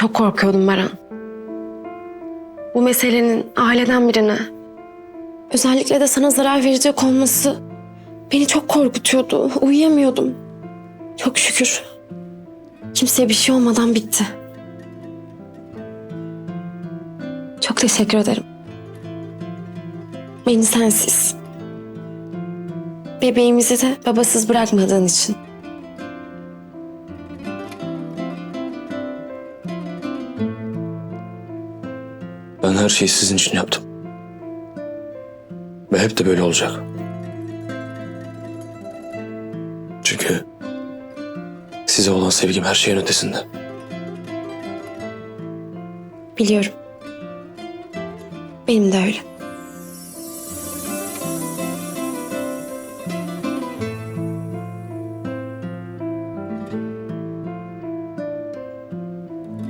Çok korkuyordum Baran. Bu meselenin aileden birine, özellikle de sana zarar verecek olması beni çok korkutuyordu. Uyuyamıyordum. Çok şükür. Kimseye bir şey olmadan bitti. Çok teşekkür ederim. Beni sensiz. Bebeğimizi de babasız bırakmadığın için. Ben her şeyi sizin için yaptım. Ve hep de böyle olacak. Çünkü size olan sevgim her şeyin ötesinde. Biliyorum. Benim de öyle.